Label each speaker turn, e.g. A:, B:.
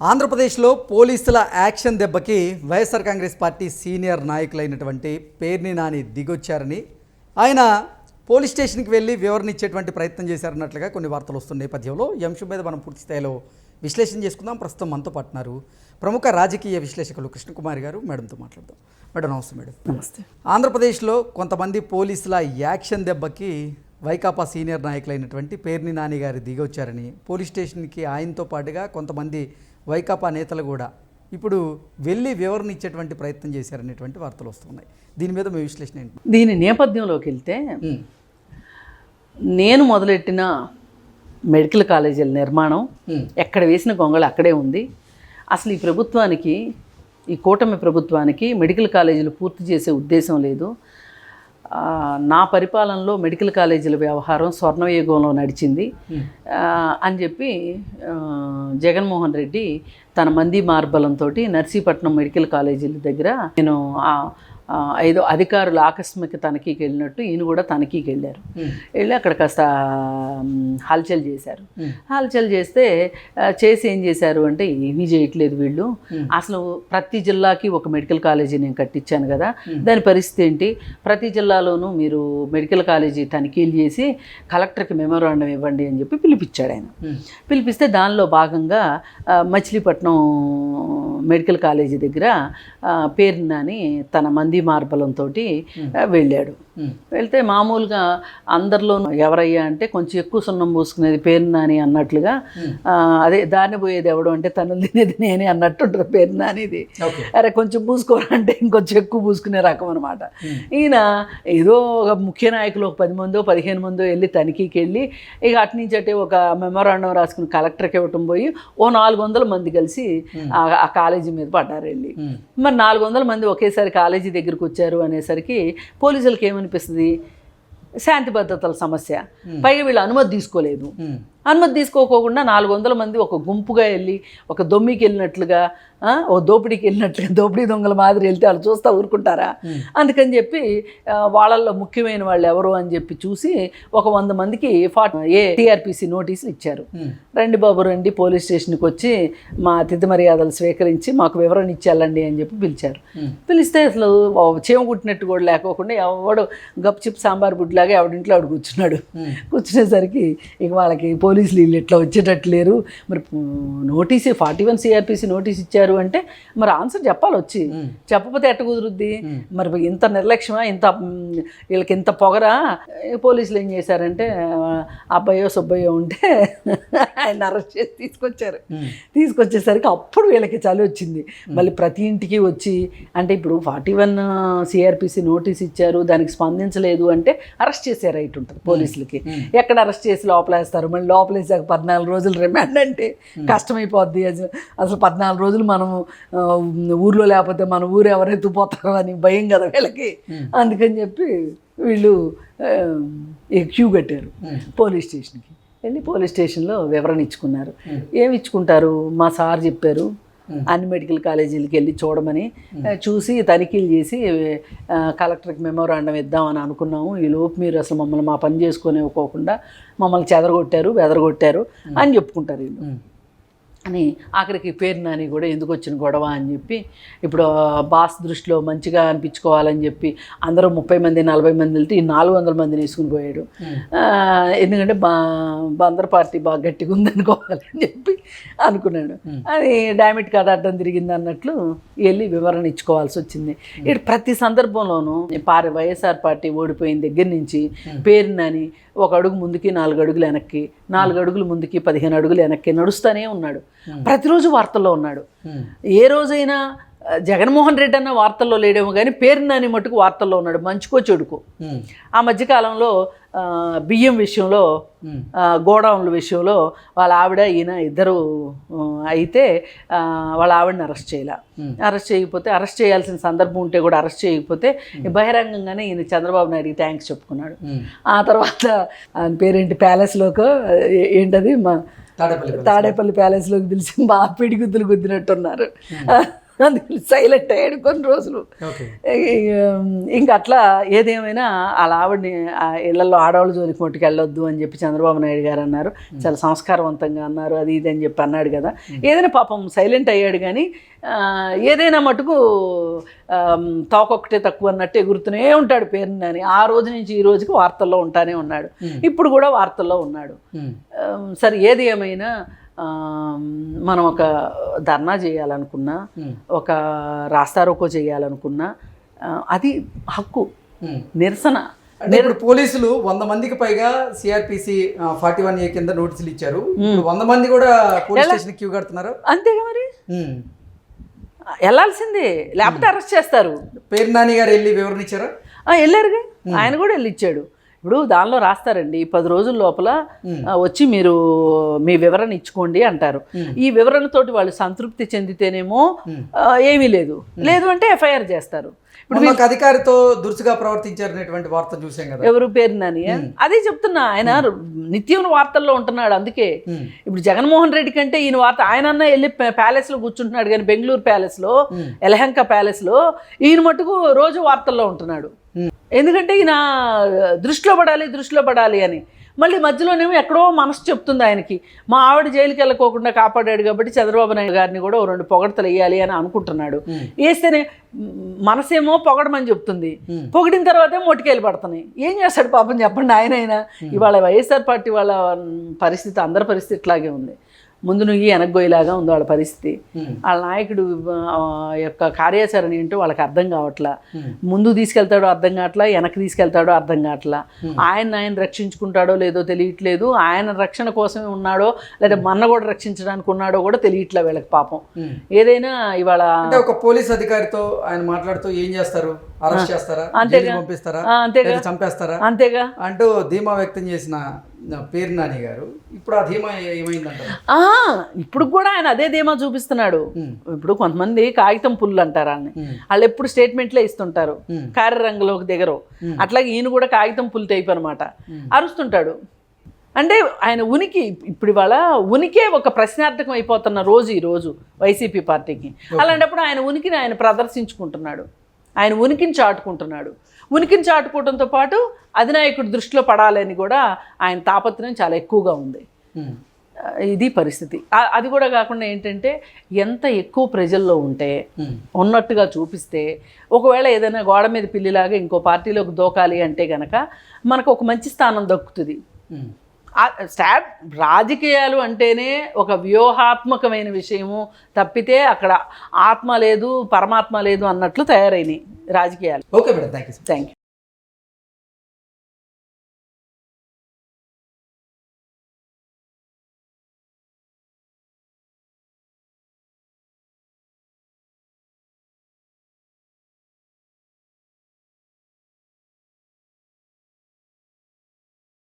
A: ఆంధ్రప్రదేశ్లో పోలీసుల యాక్షన్ దెబ్బకి వైఎస్ఆర్ కాంగ్రెస్ పార్టీ సీనియర్ నాయకులైనటువంటి పేర్ని నాని దిగొచ్చారని. ఆయన పోలీస్ స్టేషన్కి వెళ్ళి వివరణ ఇచ్చేటువంటి ప్రయత్నం చేశారన్నట్లుగా కొన్ని వార్తలు వస్తున్న నేపథ్యంలో ఈ అంశం మీద మనం పూర్తి స్థాయిలో విశ్లేషణ చేసుకుందాం. ప్రస్తుతం మనతో పాటున్నారు ప్రముఖ రాజకీయ విశ్లేషకులు కృష్ణకుమారి గారు. మేడంతో మాట్లాడదాం. మేడం నమస్తే మేడం.
B: నమస్తే.
A: ఆంధ్రప్రదేశ్లో కొంతమంది పోలీసుల యాక్షన్ దెబ్బకి వైకాపా సీనియర్ నాయకులైనటువంటి పేర్ని నాని గారు దిగొచ్చారని పోలీస్ స్టేషన్కి ఆయనతో పాటుగా కొంతమంది వైకాపా నేతలు కూడా ఇప్పుడు వెళ్ళి వివరణ ఇచ్చేటువంటి ప్రయత్నం చేశారనేటువంటి వార్తలు వస్తున్నాయి. దీని మీద మీ విశ్లేషణ ఏంటి?
B: దీని నేపథ్యంలోకి వెళ్తే నేను మొదలెట్టిన మెడికల్ కాలేజీల నిర్మాణం ఎక్కడ వేసిన గొంగళి అక్కడే ఉంది. అసలు ఈ ప్రభుత్వానికి ఈ కూటమి ప్రభుత్వానికి మెడికల్ కాలేజీలు పూర్తి చేసే ఉద్దేశం లేదు. నా పరిపాలనలో మెడికల్ కాలేజీల వ్యవహారం స్వర్ణయుగంలో నడిచింది. ఆ, అని చెప్పి జగన్మోహన్ రెడ్డి తన మంది మార్బలంతో నర్సీపట్నం మెడికల్ కాలేజీల దగ్గర నేను ఐదో అధికారులు ఆకస్మిక తనిఖీకి వెళ్ళినట్టు ఈయన కూడా తనిఖీకి వెళ్ళారు. వెళ్ళి అక్కడ కాస్త హల్చల్ చేశారు. హల్చల్ చేస్తే చేసి ఏం చేశారు అంటే ఏమీ చేయట్లేదు వీళ్ళు. అసలు ప్రతి జిల్లాకి ఒక మెడికల్ కాలేజీ నేను కట్టించాను కదా. దాని పరిస్థితి ఏంటి? ప్రతి జిల్లాలోనూ మీరు మెడికల్ కాలేజీ తనిఖీలు చేసి కలెక్టర్కి మెమోరాండం ఇవ్వండి అని చెప్పి పిలిపించాడు ఆయన. పిలిపిస్తే దానిలో భాగంగా మచిలీపట్నం మెడికల్ కాలేజీ దగ్గర ఆ, పేరునాని తన మంది మార్బలంతో వెళ్ళాడు. వెళ్తే మామూలుగా అందరిలోనూ ఎవరయ్యా అంటే కొంచెం ఎక్కువ సున్నం పూసుకునేది పేరు నాని అన్నట్లుగా ఆ, అదే దాన్ని పోయేది ఎవడు అంటే తను తినేది నేనే అన్నట్టుంటారు పేరు నానిది. అరే కొంచెం పూసుకోవాలంటే ఇంకొంచెం ఎక్కువ పూసుకునే రకం అనమాట ఈయన ఏదో ఒక ముఖ్య నాయకులు ఒక పది మందో పదిహేను మందో వెళ్ళి తనిఖీకి వెళ్ళి ఇక అటు నుంచి అటే ఒక మెమోరాండం రాసుకుని కలెక్టర్కి ఇవ్వటం పోయి ఓ నాలుగు వందల మంది కలిసి ఆ ఆ కాలేజీ మీద పడ్డారు వెళ్ళి. మరి నాలుగు వందల మంది ఒకేసారి కాలేజీ దగ్గరికి వచ్చారు అనేసరికి పోలీసులకు ఏమనిపిస్తుంది శాంతి భద్రతల సమస్య. పైగా వీళ్ళు అనుమతి తీసుకోలేదు. అనుమతి తీసుకోకుండా నాలుగు వందల మంది ఒక గుంపుగా వెళ్ళి ఒక దొమ్మికి వెళ్ళినట్లుగా ఓ దోపిడీకి వెళ్ళినట్లుగా దోపిడీ దొంగల మాదిరి వెళ్తే వాళ్ళు చూస్తా ఊరుకుంటారా? అందుకని చెప్పి వాళ్ళల్లో ముఖ్యమైన వాళ్ళు ఎవరు అని చెప్పి చూసి ఒక వంద మందికి ఫార్టీ ఏ టీఆర్పీసీ నోటీసులు ఇచ్చారు. రండి బాబు రండి పోలీస్ స్టేషన్కి వచ్చి మా అతిథి మర్యాదలు స్వీకరించి మాకు వివరణ ఇచ్చేయాలండి అని చెప్పి పిలిచారు. పిలిస్తే అసలు చీమ కుట్టినట్టు కూడా లేకోకుండా ఎవడు గప్చిప్ సాంబార్ బుడ్లాగా ఎవడింట్లో ఆవిడ కూర్చున్నాడు. కూర్చునేసరికి ఇక వాళ్ళకి పోలీసులు వీళ్ళు ఇట్లా వచ్చేటట్టు లేరు. మరి notice forty one CrPC notice ఇచ్చారు. అంటే మరి ఆన్సర్ చెప్పాలి వచ్చి.
A: ఉమ్.
B: చెప్పకపోతే ఎట్ట కుదురుద్ది? మరి ఇంత నిర్లక్ష్యమా? ఇంత మ్, వీళ్ళకి ఇంత పొగరా? పోలీసులు ఏం చేశారంటే అబ్బాయో సుబ్బయ్యో ఉంటే ఆయన అరెస్ట్ చేసి తీసుకొచ్చారు. తీసుకొచ్చేసరికి అప్పుడు వీళ్ళకి చలి వచ్చింది. మళ్ళీ ప్రతి ఇంటికి వచ్చి అంటే ఇప్పుడు ఫార్టీ వన్ సిఆర్పిసి నోటీస్ ఇచ్చారు దానికి స్పందించలేదు అంటే అరెస్ట్ చేసే రైట్ ఉంటుంది పోలీసులకి. ఎక్కడ అరెస్ట్ చేసి లోపలేస్తారు? మళ్ళీ లోపలేసాక పద్నాలుగు రోజులు రిమాండ్ అంటే కష్టమైపోద్ది. అసలు- అసలు పద్నాలుగు రోజులు మనం ఊర్లో లేకపోతే మన ఊరు ఎవరు ఎత్తుపోతారో అని భయం కదా వీళ్ళకి. అందుకని చెప్పి వీళ్ళు క్యూ కట్టారు పోలీస్ స్టేషన్కి. వెళ్ళి పోలీస్ స్టేషన్లో వివరణ ఇచ్చుకున్నారు. ఏమి ఇచ్చుకుంటారు? మా సార్ చెప్పారు అన్ని మెడికల్ కాలేజీలకి వెళ్ళి చూడమని చూసి తనిఖీలు చేసి కలెక్టర్కి మెమోరాండం ఇద్దామని అనుకున్నాము. ఈ లోపు మీరు అసలు మమ్మల్ని మా పని చేసుకొని ఇవ్వకోకుండా మమ్మల్ని చెదరగొట్టారు బెదరగొట్టారు అని చెప్పుకుంటారు వీళ్ళు. అని ఆఖరికి పేరు నాని కూడా ఎందుకు వచ్చిన గొడవ అని చెప్పి ఇప్పుడు బాస్ దృష్టిలో మంచిగా అనిపించుకోవాలని చెప్పి అందరూ ముప్పై మంది నలభై మంది వెళ్తే ఈ నాలుగు వందల మందిని వేసుకుని పోయాడు. ఆ, ఎందుకంటే బా బందర్ పార్టీ బాగా గట్టిగా ఉందనుకోవాలని చెప్పి అనుకున్నాడు. అది డామిట్ కథ అడ్డం తిరిగింది అన్నట్లు వెళ్ళి వివరణ ఇచ్చుకోవాల్సి వచ్చింది. ఇటు ప్రతి సందర్భంలోనూ పారి వైఎస్ఆర్ పార్టీ ఓడిపోయిన దగ్గర నుంచి పేరు నాని ఒక అడుగు ముందుకి నాలుగు అడుగులు వెనక్కి నాలుగు అడుగులు ముందుకి పదిహేను అడుగులు వెనక్కి నడుస్తూనే ఉన్నాడు. ప్రతిరోజు వార్తల్లో ఉన్నాడు.
A: ఉమ్.
B: ఏ రోజైనా జగన్మోహన్ రెడ్డి అన్న వార్తల్లో లేడేమో కానీ పేరు నాని మట్టుకు వార్తల్లో ఉన్నాడు. మంచుకో చెడుకో.
A: ఉమ్.
B: ఆ మధ్యకాలంలో బియ్యం విషయంలో గోడౌన్ల విషయంలో వాళ్ళ ఆవిడ ఈయన ఇద్దరు అయితే వాళ్ళ ఆవిడని అరెస్ట్ చేయాల. అరెస్ట్ చేయకపోతే అరెస్ట్ చేయాల్సిన సందర్భం ఉంటే కూడా అరెస్ట్ చేయకపోతే బహిరంగంగానే ఈయన చంద్రబాబు నాయుడికి థ్యాంక్స్ చెప్పుకున్నాడు. ఆ తర్వాత ఆయన పేరేంటి? ప్యాలెస్లోకో ఏంటది? మా
A: తాడేపల్లి
B: తాడేపల్లి ప్యాలెస్లోకి పిలిచి బాగా పిడిగుద్దులు గుద్దినట్టున్నారు. అందుకని సైలెంట్ అయ్యాడు కొన్ని రోజులు. ఇంకా అట్లా ఏదేమైనా అలా ఆవిడని ఆ ఇళ్ళలో ఆడవాళ్ళ జోలికి మట్టుకు వెళ్ళొద్దు అని చెప్పి చంద్రబాబు నాయుడు గారు అన్నారు. చాలా సంస్కారవంతంగా అన్నారు అది ఇది అని చెప్పి అన్నాడు కదా. ఏదైనా పాపం సైలెంట్ అయ్యాడు కానీ ఏదైనా మటుకు తోకొక్కటే తక్కువ అన్నట్టు ఎగురుతూనే ఉంటాడు పేరుని అని ఆ రోజు నుంచి ఈ రోజుకి వార్తల్లో ఉంటానే ఉన్నాడు. ఇప్పుడు కూడా వార్తల్లో ఉన్నాడు. సరే ఏది ఏమైనా మనం ఒక ధర్నా చేయాలనుకున్నా
A: ఉమ్.
B: ఒక రాస్తారోకో చేయాలనుకున్నా అది హక్కు
A: ఉమ్.
B: నిరసన.
A: అంటే ఇప్పుడు పోలీసులు వంద మందికి పైగా సిఆర్పిసి ఫార్టీ వన్ ఏ కింద నోటీసులు ఇచ్చారు. ఇప్పుడు వంద మంది కూడా పోలీస్ స్టేషన్ క్యూ కడుతున్నారు?
B: అంతేగా మరి. వెళ్ళాల్సిందే. లేకపోతే అరెస్ట్ చేస్తారు.
A: పేరు నాని గారు వెళ్ళి వివరణ ఇచ్చారా?
B: ఆ, వెళ్ళారుగా. ఆయన కూడా వెళ్ళి ఇచ్చాడు ఇప్పుడు దానిలో రాస్తారండి పది రోజుల లోపల వచ్చి మీరు మీ వివరణ ఇచ్చుకోండి అంటారు. ఈ వివరణతోటి వాళ్ళు సంతృప్తి చెందితేనేమో ఏమీ లేదు. లేదు అంటే ఎఫ్ఐఆర్ చేస్తారు.
A: ఒక అధికారితో దురుసుగా ప్రవర్తించారనేటువంటి వార్త చూసాం కదా.
B: ఎవరు పేరు నాని? అదే చెప్తున్నా ఆయన నిత్యం వార్తల్లో ఉంటున్నాడు అందుకే. ఇప్పుడు జగన్మోహన్ రెడ్డి కంటే ఈయన వార్త ఆయన అన్న వెళ్ళి ప్యాలెస్లో కూర్చుంటున్నాడు కానీ బెంగళూరు ప్యాలెస్లో ఎలహంక ప్యాలెస్లో ఈయన మటుకు రోజు వార్తల్లో ఉంటున్నాడు. ఎందుకంటే ఈయన దృష్టిలో పడాలి దృష్టిలో పడాలి అని. మళ్ళీ మధ్యలోనేమో ఎక్కడో మనసు చెప్తుంది ఆయనకి. మా ఆవిడ జైలుకి వెళ్ళకోకుండా కాపాడాడు కాబట్టి చంద్రబాబు నాయుడు గారిని కూడా ఓ రెండు పొగడతలు వేయాలి అని అనుకుంటున్నాడు. వేస్తేనే మనసేమో పొగడమని చెప్తుంది. పొగిడిన తర్వాతే మొటికేలు పడుతున్నాయి. ఏం చేస్తాడు పాపం చెప్పండి ఆయన అయినా. ఇవాళ వైఎస్ఆర్ పార్టీ వాళ్ళ పరిస్థితి అందరి పరిస్థితి ఇట్లాగే ఉంది. ముందు నువ్వు వెనక్గోయేలాగా ఉంది వాళ్ళ పరిస్థితి. వాళ్ళ నాయకుడు ఆ, యొక్క కార్యాచరణ ఏంటో వాళ్ళకి అర్థం కావట్లా. ముందు తీసుకెళ్తాడో అర్థం కావట్లా వెనక్కి తీసుకెళ్తాడో అర్థం కావట్లా. ఆయన ఆయన రక్షించుకుంటాడో లేదో తెలియట్లేదు. ఆయన రక్షణ కోసమే ఉన్నాడో లేదా మన కూడా రక్షించడానికి ఉన్నాడో కూడా తెలియట్లే వీళ్ళకి పాపం. ఏదైనా ఇవాళ
A: ఒక పోలీస్ అధికారితో ఆయన మాట్లాడుతూ ఏం చేస్తారు? అరెస్ట్ చేస్తారా?
B: అంతేగా.
A: పంపిస్తారా?
B: అంతేగా.
A: చంపేస్తారా?
B: అంతేగా.
A: అంటూ ధీమా వ్యక్తం చేసిన పేరు నాని గారు ఇప్పుడు ఆ ధీమా
B: ఇప్పుడు కూడా ఆయన అదే ధీమా చూపిస్తున్నాడు. ఇప్పుడు కొంతమంది కాగితం పుల్లు అంటారు వాళ్ళని. వాళ్ళు ఎప్పుడు స్టేట్మెంట్లే ఇస్తుంటారు. కార్యరంగంలోకి దిగరు. అట్లాగే ఈయన కూడా కాగితం పుల్ టైప్ అనమాట అరుస్తుంటాడు. అంటే ఆయన ఉనికి ఇప్పుడు ఇవాళ ఉనికే ఒక ప్రశ్నార్థకం అయిపోతున్న రోజు ఈ రోజు వైసీపీ పార్టీకి. అలాంటప్పుడు ఆయన ఉనికిని ఆయన ప్రదర్శించుకుంటున్నాడు. ఆయన ఉనికిని చాటుకుంటున్నాడు. ఉనికిని చాటుకోవడంతో పాటు అధినాయకుడి దృష్టిలో పడాలని కూడా ఆయన తాపత్రయం చాలా ఎక్కువగా ఉంది. ఇది పరిస్థితి. అది కూడా కాకుండా ఏంటంటే ఎంత ఎక్కువ ప్రజల్లో ఉంటే. ఉన్నట్టుగా చూపిస్తే ఒకవేళ ఏదైనా గోడ మీద పిల్లిలాగా ఇంకో పార్టీలోకి దోకాలి అంటే గనక మనకు ఒక మంచి స్థానం దక్కుతుంది. స్టాట్ రాజకీయాలు అంటేనే ఒక వ్యూహాత్మకమైన విషయము తప్పితే అక్కడ ఆత్మ లేదు పరమాత్మ లేదు అన్నట్లు తయారైనాయి రాజకీయాలు.
A: Okay madam thank you
B: thank you